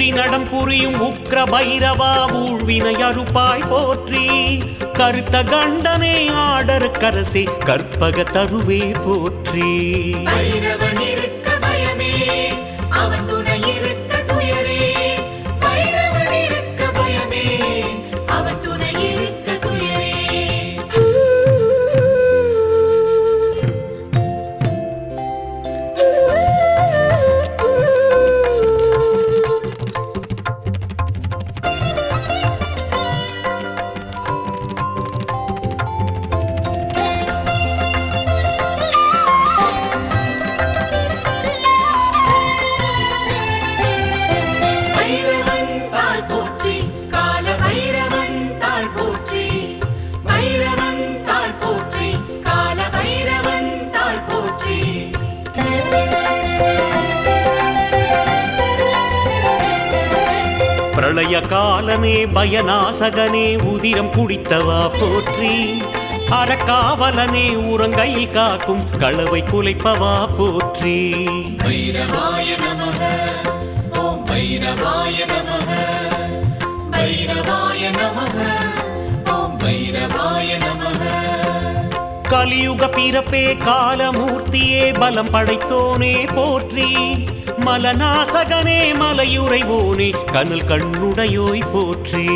ஊழி நடம் புரியும் உக்ர பைரவா ஊழ்வினை அறுப்பாய் போற்றி. கருத்த கண்டனே ஆடர் கரசே கற்பக தருவே போற்றி. காலனே பயநாசகனே உதிரம் குடித்தவா போற்றி. அறக்காவலனே உரங்கையில் காக்கும் களவை குலைப்பவா போற்றி. பைரவாய நமக ஓம் பைரவாய நமக பைரவாய நமக. கலியுக பிறப்பே காலமூர்த்தியே பலம் படைத்தோனே போற்றி. மலநாசகனே மலையுறைவோனே கனல் கண்ணுடையோய் போற்றி.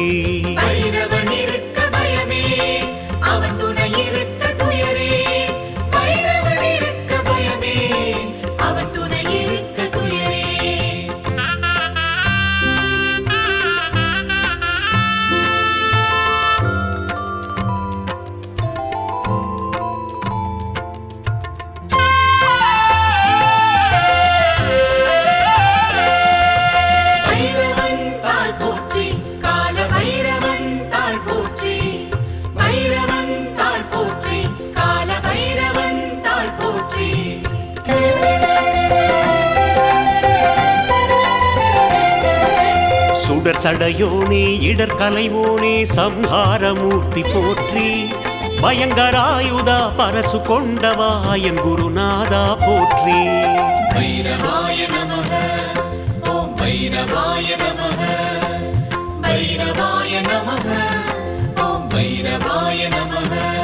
சுடர் சடையோனே இடர் கலைவோனே சம்ஹாரமூர்த்தி போற்றி. பயங்கராயுதா பரசு கொண்டவாயன் குருநாதா போற்றி. பைரவாய நமக ஓம் பைரவாய நமக பைரவாய நமக ஓம் பைரவாய நமக.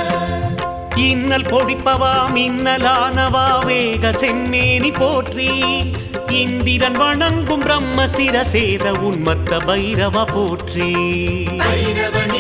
இன்னல் பொடிப்பவா மின்னலானவா வேக செம்மேனி போற்றி. இந்திரன் வணங்கும் பிரம்ம சிரசேத உன்மத்த பைரவ போற்றி. பைரவன்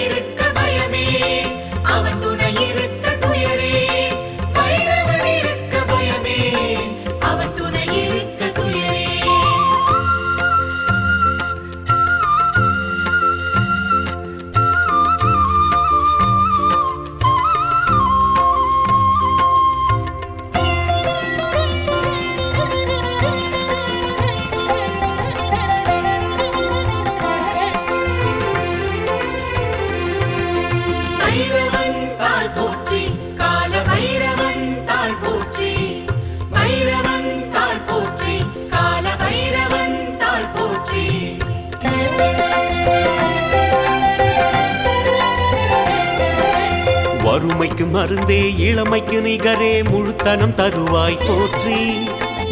இளமைக்கு நிகரே முழுத்தனம் தருவாய் போற்றி.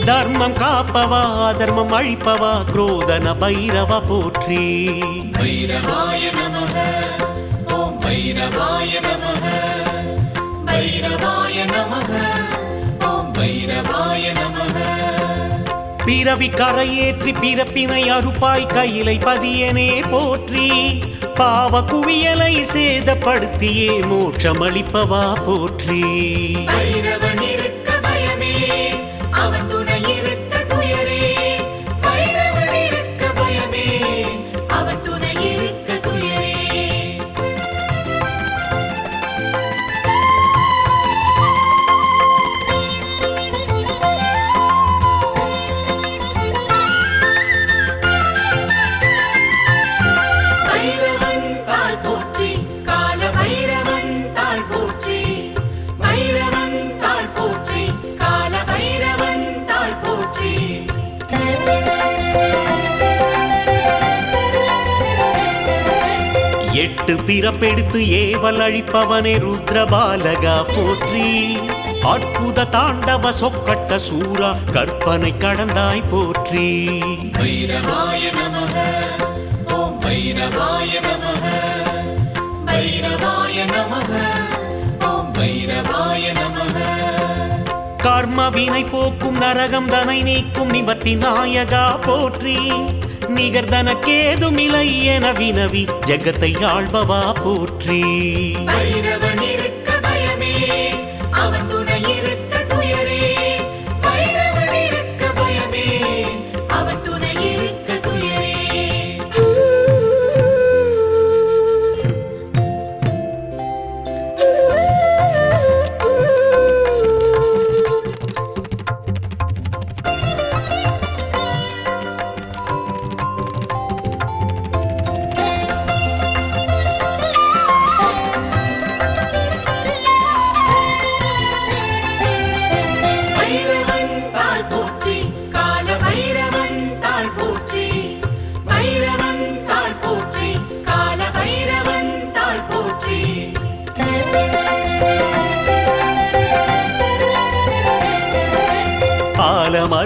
தர்மம் காப்பவா தர்மம் அழிப்பவா குரோதன பைரவ போற்றி. பைரவாய நமக ஓம் பைரவாய நமக. பைரவாய நமக ஓம் பைரவாய நமக. பிறவி கரையேற்றி பிறப்பினை அறுப்பாய் கையிலை பதியனே போற்றி. பாவ குவியலை சேதப்படுத்தியே மோட்சமளிப்பவா போற்றி. பிறப்பெடுத்து ஏவல் அழிப்பவனே ருத்ரபாலகா போற்றி. அற்புத தாண்டவ சொக்கட்ட சூரா கற்பனை கடந்தாய் போற்றி. பைரவாய நமக ஓம் பைரவாய நமக பைரவாய நமக ஓம் பைரவாய நமக. கர்ம வினை போக்கும் நரகம் தனை நீக்கும் நிபத்தி நாயகா போற்றி. நிகர்தனக்கேதும் இலை என வினவி ஜெகத்தை ஆள்பவா போற்றி.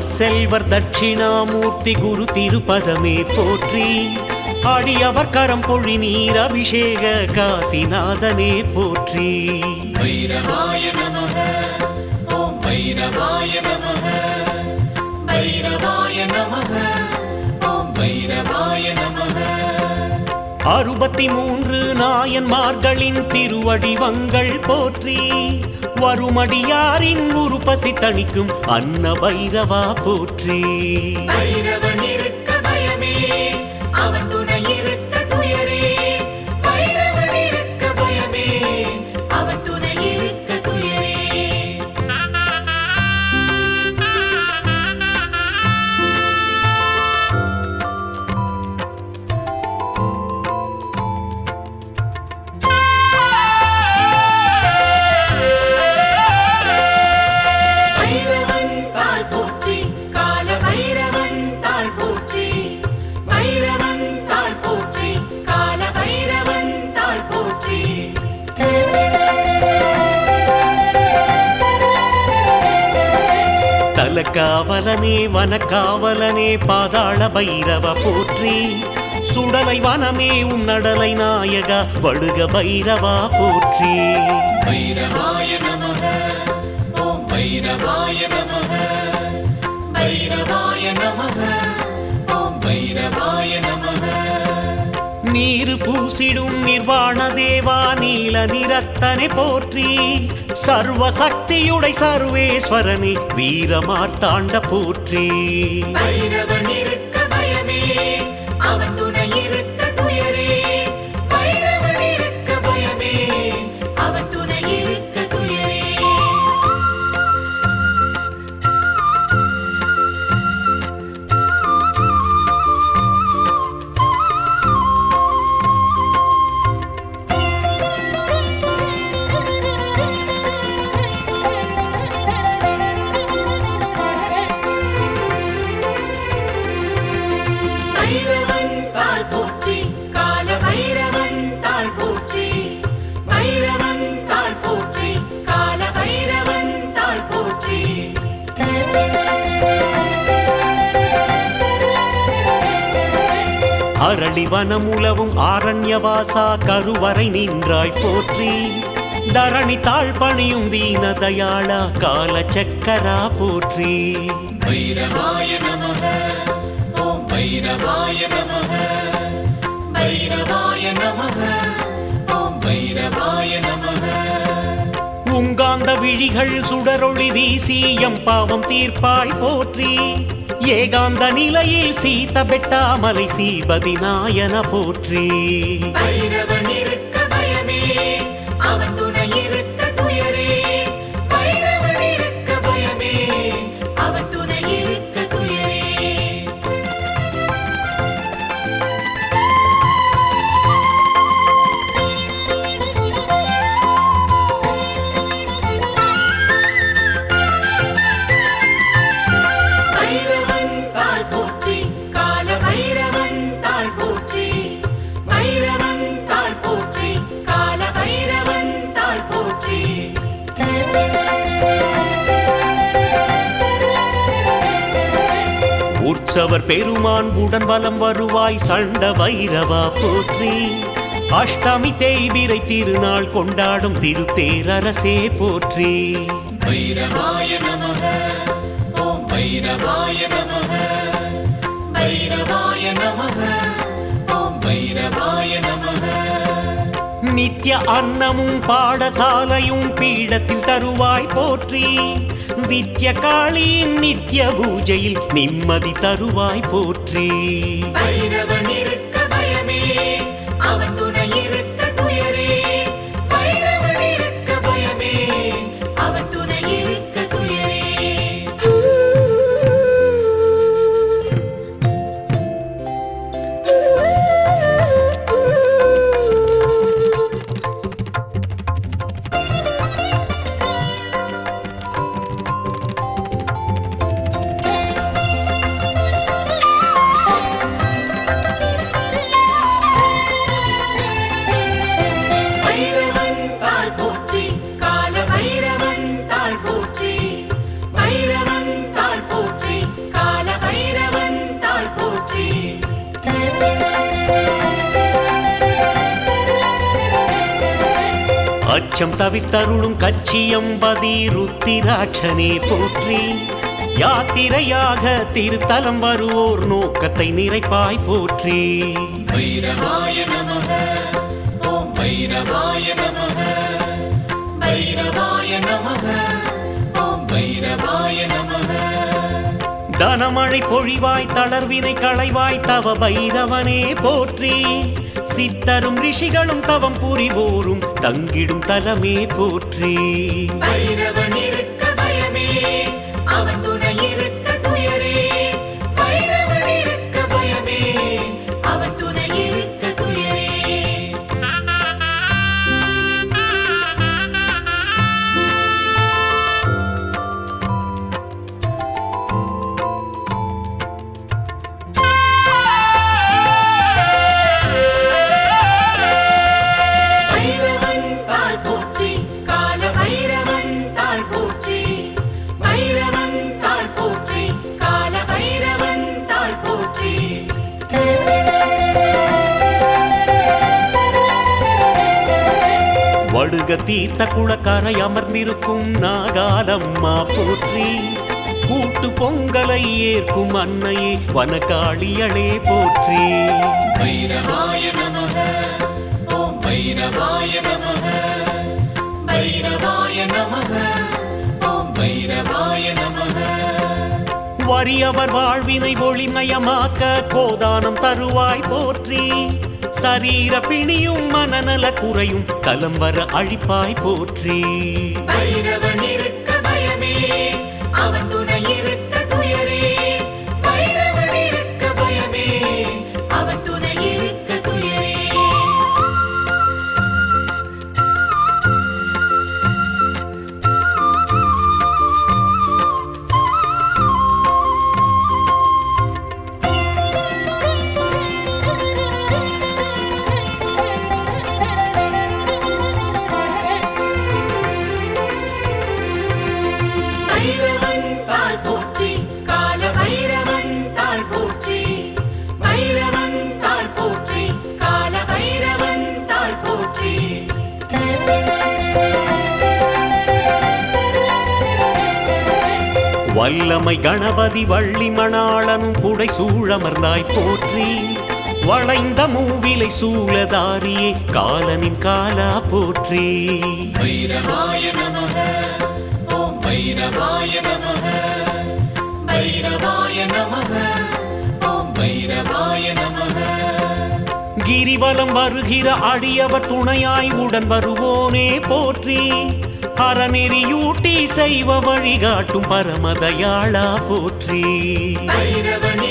ஆலமர் செல்வர் தட்சிணாமூர்த்தி குரு திருப்பதமே போற்றி. அடியவர் கரம் பொழி நீர் அபிஷேக காசிநாதனே போற்றி. வைரமாயணம் அறுபத்தி மூன்று நாயன்மார்களின் திருவடிவங்கள் போற்றி வருமடியாரின் உருப்பசி தணிக்கும் அன்ன பைரவா போற்றி. காவலனே வனக்காவலனே பாதாள பைரவ போற்றி. சுடலை வனமே உம் நடலை நாயகா வடுக பைரவா போற்றி. பைரவாய நமக ஓம் பைரவாய நமக. பைரவாய நமக ஓம் பைரவாய நமக. நீர் பூசிடும் நிர்வாண தேவா நீல நிறத்தனை போற்றி. சர்வ சக்தியுடை சர்வேஸ்வரனே வீரமார்த்தாண்ட போற்றி. அரளிவனம் உலவும் ஆரண்யவாசா கருவறை நின்றாய் போற்றி. தரணி தாழ் பணியும் தீன தயாளா கால சக்கரா போற்றி. பைரவாய நமக ஓம் பைரவாய நமக. பைரவாய நமக ஓம் பைரவாய நமக. பூங்காந்த விழிகள் சுடரொளி வீசியம் பாவம் தீர்ப்பாய் போற்றி. ஏகாந்த நிலையில் சீத பெட்டாமலை சீபதி நாயன போற்றி. பெருமான் உடன் வலம் வருவாய் சண்ட வைரவா போற்றி. அஷ்டமி தேய்பிரை திருநாள் கொண்டாடும் திருத்தேரரசே போற்றி. பைரவாய நமக ஓம் பைரவாய நமக. பைரவாய நமக ஓம் பைரவாய நமக. நித்ய அன்னமும் பாடசாலையும் பீடத்தில் தருவாய் போற்றி. வித்ய காளியின் நித்ய பூஜையில் நிம்மதி தருவாய் போற்றி. அச்சம் தவிர்த்தருளும் கச்சியம்பதி ருத்திராட்சனே போற்றி. யாத்திரையாக திருத்தலம் வருவோர் நோக்கத்தை நிறைப்பாய் போற்றி. பைரவாய நமக ஓம் பைரவாய நமக பைரவாய நமக ஓம் பைரவாய நமக. தனமழை பொழிவாய் தளர்வினை களைவாய் தவ பைரவனே போற்றி. சித்தரும் ரிஷிகளும் தவம் புரிவோரும் தங்கிடும் தலமே போற்றி. வடுக தீர்த்த குளக்கரை அமர்ந்திருக்கும் நாகாலம்மா போற்றி. கூட்டு பொங்கலை ஏற்கும் அன்னையே வனகாளியளே போற்றி. பைரவாய நமக ஓம் பைரவாய நமக பைரவாய நமக ஓம் பைரவாய நமக. வறியவர் வாழ்வினை ஒளிமயமாக்க கோதானம் தருவாய் போற்றி. சரீர பிணியும் மனநல குறையும். கலம் வர அழிப்பாய் போற்றி. வல்லமை கணபதி வள்ளி மணாளனும் புடை சூழமர்ந்தாய் போற்றி. வளைந்த மூவிலை சூலதாரியே காலனின் காலா போற்றி. பைரவாய நமக ஓம் பைரவாய நமக பைரவாய நமக ஓம் பைரவாய நமக. கிரிவலம் வருகிற அடியவர் துணையாய் உடன் வருவோனே போற்றி. அறநெறியூட்டி செய்வ வழிகாட்டும் பரமதயாளா போற்றி. பைரவன்